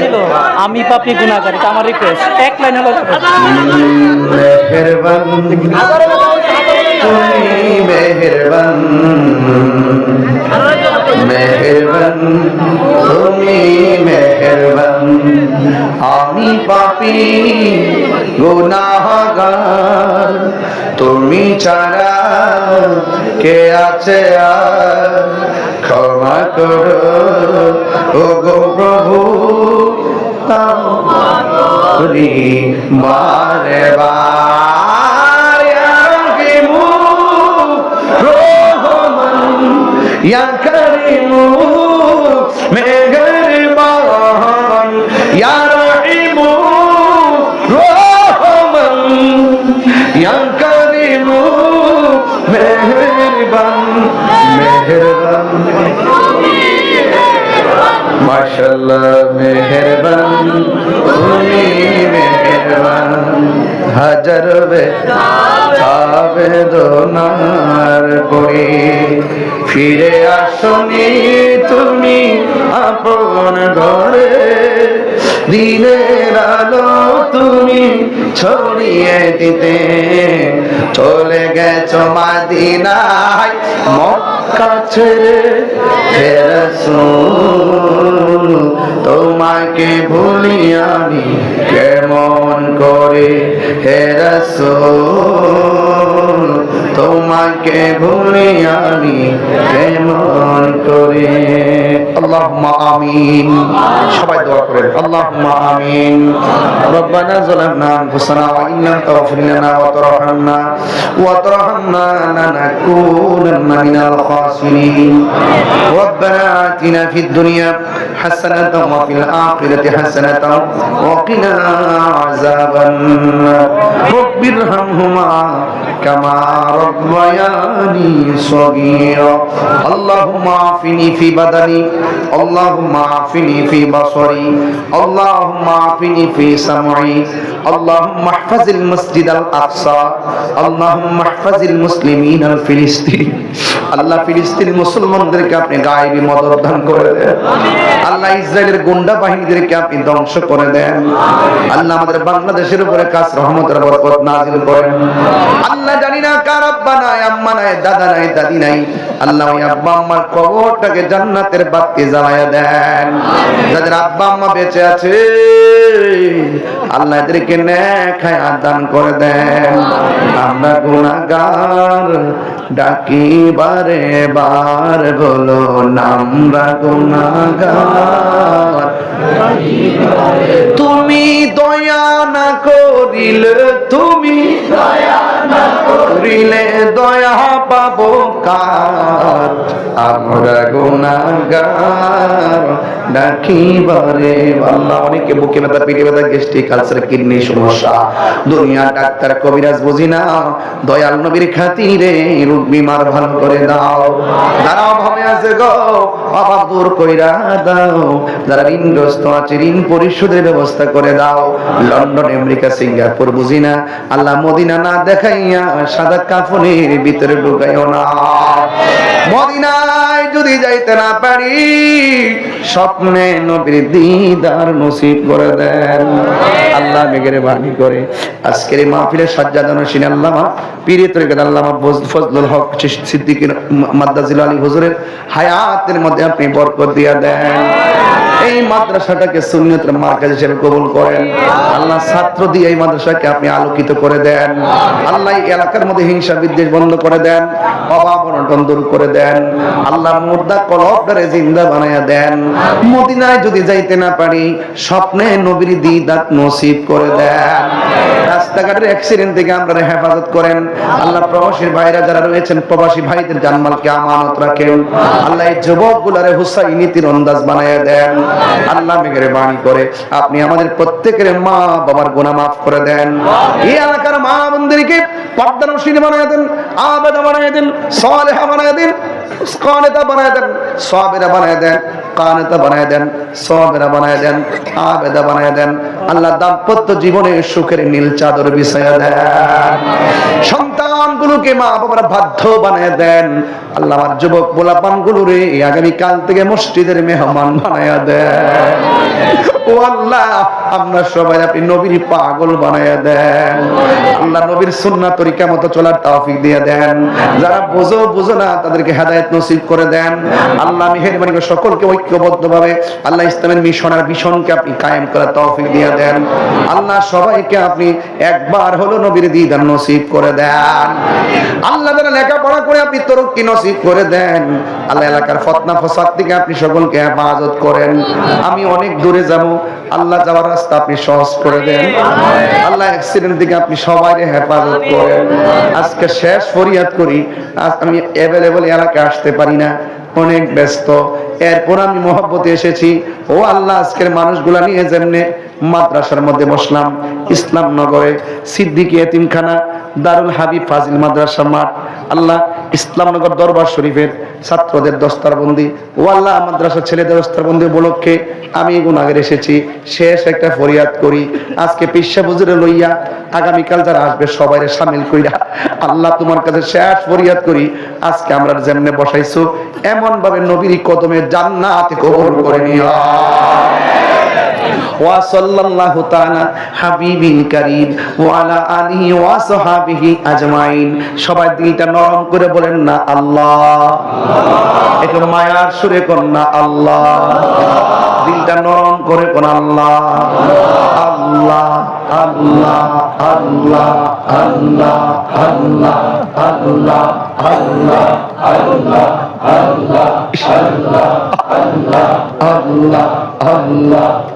ছিল। আমি পাপি গুণাগার এটা আমার রিকোয়েস্ট এক লাইন হলো মেহেরবান তুমি মেহেরবান মেহেরবান তুমি মেহেরবান। আমি পাপি গুনাহগার তুমি ছাড়া কে আছে আর? ক্ষমা করো। ও গো প্রভু রহমান ইয়া করিমু মেহেরবান মেহেরবান মেহেরবান। মাশাল্লাহ মেহেরবান। তুমি মেহেরবান। হাজার আবেদনার পরে ফিরে আসনি তুমি আপন ঘরে। দিনের আলো ছড়িয়ে দিতে চলে গেছ মাদিনায় মক্কা ছেড়ে। তোমাকে ভুলি আমি কেমন করে? হে রাসূল তোমাকে ভুলি আমি কেমন করে আল্লাহুম্মা আমিন সবাই দোয়া করেন আল্লাহুম্মা আমিন রব্বানা যালামনা আনফুসানা ওয়া ইল্লাম তাগফির লানা ওয়া তারহামনা ওয়া তারহামনা লানাকুনান্না মিনাল খাসিরিন ربنا آتنا في الدنيا حسنة وفي الآخرة حسنة وقنا عذاب النار رب ارحمهما كما ربياني صغيرا اللهم عافني في بدني আল্লাহুম্মা আফিনি ফি বাসরি আল্লাহুম্মা আফিনি ফি সামঈ আল্লাহুম্মা ইহফাজিল আকসা আল্লাহুম্মা ইহফাজিল ফিলিস্তিন আল্লাহ ফিলিস্তিন মুসলমানদেরকে আপনি দান করে দেন। আল্লাহ ইসরায়েলের গুন্ডা বাহিনীদেরকে আপনি ধ্বংস করে দেন। আল্লাহ আমাদের বাংলাদেশের উপরে কাজ রহমতের বরকত নাজিল করেন। আল্লাহ জানি না কার আব্বা নাই আম্মা নাই দাদা নাই দাদি নাই। আল্লাহ ওই আব্বা আম্মার কবরটাকে জান্নাতের জ্বালায়া দেন। যাদের আব্বা আম্মা বেঁচে আছে আল্লাহ এদেরকে নেখায় দান করে দেন। আমরা গুণাগার ডাকি বারে বার বলো নামরা গুণাগার তুমি দয়া না করিলে তুমি দয়া না করিলে দয়া পাবো কার? আমরা গুণাগার আল্লাহ অনেকে বুকে ব্যথা পিঠে ব্যথা কিডনি সমস্যা। দুনিয়া ডাক্তার, কবিরাজ বুঝি না। দয়াল নবীর খাতিরে রোগ বিমার ভালো করে দাও। যারা অভাবে আছে গো, অভাব দূর কইরা দাও। যারা ঋণগ্রস্ত আছে, ঋণ পরিশোধের ব্যবস্থা করে দাও। লন্ডন, আমেরিকা, সিঙ্গাপুর বুঝি না। আল্লাহ মদিনা না দেখাইয়া সাদা কাফনের ভিতরে ঢুকাইও না। মদিনায় যদি যাইতে না পারি, স্বপ্নে নবীর দিদার নসিব করে দেন। আল্লাহ মেঘের বাণী করে। আজকের এই মাহফিলের সাজ্জাদ সিন আল্লামা পীরে তরিকাত আল্লামা ফজলুল হক সিদ্দিকের মাদ্দাজিল আলী হুজুরের হায়াতের মধ্যে আপনি বরকত দিয়া দেন। এই মাদ্রাসাটাকে সুন্নতের মার্কাজ হিসেবে কবুল করেন। আল্লাহ ছাত্র দিয়ে এই মাদ্রাসাকে আপনি আলোকিত করে দেন। আল্লাহ এলাকার মধ্যে হিংসা বিদ্বেষ বন্ধ করে দেন, অভাব অনটন দূর করে দেন। আল্লাহ মুর্দা কলবটারে জিন্দা বানায়া দেন। মদিনায় যদি যাইতে না পারি, স্বপ্নে নবীর দিদাত নসিব করে দেন। রাস্তাঘাটের অ্যাক্সিডেন্ট থেকে আমরা হেফাজত করেন। আল্লাহ প্রবাসী ভাইরা যারা রয়েছেন, প্রবাসী ভাইদের জানমালকে আমানত রাখেন। আল্লাহ এই যুবক গুলারে হুসাইনি তীরন্দাজ বানায় দেন। আল্লাহ মেঘের বাণী করে। আপনি আমাদের প্রত্যেকের মা বাবার গুনাহ মাফ করে দেন। এই এলাকার মা বোনদেরকে পর্দানসীন বানায় দেন আবেদা বানায় দেন সালেহা বানায় দেন কানেতা বানায় দেন সাবেরা বানায় দেন কানেতা বানায় দেন সাবেরা বানায় দেন আবেদা বানায় দেন। আল্লাহ দাম্পত্য জীবনে সুখের নীল চাদর বিছায়া দেন। সন্তানগুলোকে মা বাবার বাধ্য বানায় দেন। আল্লাহ আমার যুবক বোলাপানগুলো রে আগামীকাল থেকে মসজিদের মেহমান বানায় দেন। আমরা সবাই আপনি নবীর পাগল বানায়া দেন। আল্লাহ নবীর সুন্নাহ তরিকা মতো চলার দিয়ে দেন। যারা না, তাদেরকে নসিব করে দেন। আল্লাহ সকলকে আল্লাহ ইসলামের মিশন আর মিশনকে আপনি কায়েম করার তৌফিক দিয়ে দেন। আল্লাহ সবাইকে আপনি একবার হলো নবীর দিদার নসিব করে দেন। আল্লাহ লেখাপড়া করে আপনি তরক্কি নসিব করে দেন। আল্লাহ এলাকার ফতনা ফসাদ থেকে আপনি সকলকে হেফাজত করেন। আমি অনেক দূরে যাব। আল্লাহ যাওয়ার রাস্তা আপনি সহজ করে দেন। আল্লাহ অ্যাক্সিডেন্ট থেকে আপনি সবাই হেফাজত করেন। আজকে শেষ ফরিয়াদ করি। আজ আমি অ্যাভেলেবল এলাকায় আসতে পারি না। অনেক ব্যস্ত। এরপর আমি মহব্বতে এসেছি। ও আল্লাহ, আজকের মানুষগুলা নিয়ে যেমনে মাদ্রাসার মধ্যে বসলাম। ইসলাম নগরে সিদ্দিকি এতিমখানা, দারুল হাবিব ফাজিল মাদ্রাসা মাঠ। আল্লাহ ইসলামনগর দরবার শরীফের ছাত্রদের দস্তারবন্দি ও আল্লাহ মাদ্রাসা ছেলেদের দস্তারবন্দি উপলক্ষে আমি গুণাগের এসেছি। শেষ একটা ফরিয়াদ করি। আজকে পিসা বুজুরে লইয়া আগামীকাল যারা আসবে সবাই সামিল কইরা আল্লাহ তোমার কাছে শেষ ফরিয়াদ করি। আজকে আমরা যেমনে বসাইছো এমন ভাবে নবীর কদমে জান্নাত কবুল করে ওয়া তাআলা হাবিবিল কারীম ওয়া আলিহি ওয়া সাহাবিহি আজমাইন সবাই দিলটা নরম করে বলেন না আল্লাহ একটু মায়ার সুরে কোন না আল্লাহ দিলটা নরম করে কোন আল্লাহ আল্লাহ আল্লাহ আল্লাহ আল্লাহ আল্লাহ আল্লাহ আল্লাহ আল্লাহ আল্লাহ আল্লাহ আল্লাহ আল্লাহ আল্লাহ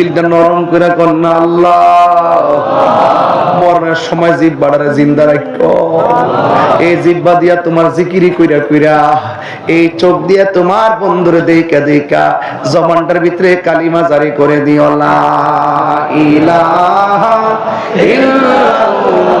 দিলটা নরম করে কন্যা আল্লাহ। মরণের সময় জিব্বাটারে জিন্দা রাখো এই জিব্বা দিয়া তোমার জিকিরি কইরা কইরা, এই চোখ দিয়া তোমার বন্ধুরে দেইকা দেইকা জমানটার ভিতরে কালিমা জারি করে দিও, লা ইলাহা ইল্লাল্লাহু।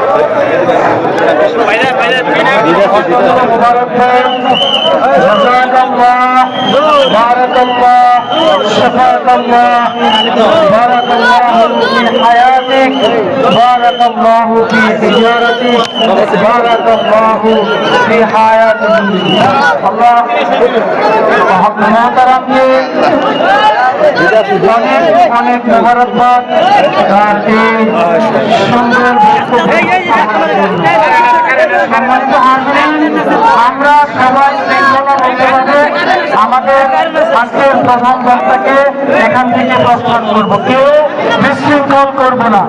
بارك الله شفاك الله بارك الله في حياتك بارك الله في تجارتك بارك الله في حياتك الله محترم অনেক অনেক মোবারকবাদ তার এই সুন্দর সম্মানিত হাজরিন, আমরা সবাই আমাদের আজকের প্রধান এখান থেকে প্রস্থান করব। কেউ বিশৃঙ্খল করব না।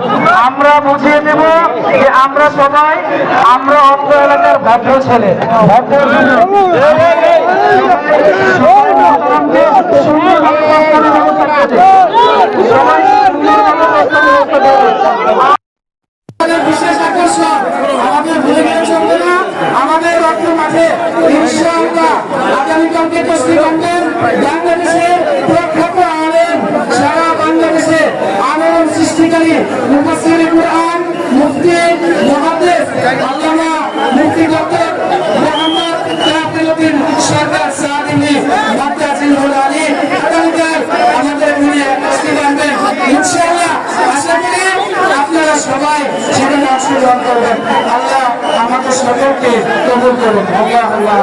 আমরা বুঝিয়ে দেব যে আমরা সবাই, আমরা অর্থ এলাকার ভদ্র ছেলে। ভদ্র ছেলে সুন্দরভাবে বক্তব্য ব্যবস্থা করতে। সবাই সুন্দরভাবে বক্তব্য ব্যবস্থা করতে। আমাদের বিশেষ আকর্ষণ আমাদের ভুলে গেলে চলবে না আমাদের রক্ত মাঠে ইনশাআল্লাহ তসলি বাংলাদেশের প্রখ্যাত আলেম। সারা বাংলাদেশে আলোড়ন সৃষ্টিকারী মুফাসসির কুরআন মুফতি মুহাদ্দিস আল্লামা মুফতি ডক্টর মোহাম্মদ কাফিরউদ্দিন সরকার সাদিনী মাদ্রাসুল আলী আগামীকাল আমাদের তসলি করবেন ইনশাআল্লাহ আশা করি আপনারা সবাই সেখানে অংশগ্রহণ করবেন। আল্লাহ আমাদের সকলকে কবুল করুন। আল্লাহ আল্লাহ।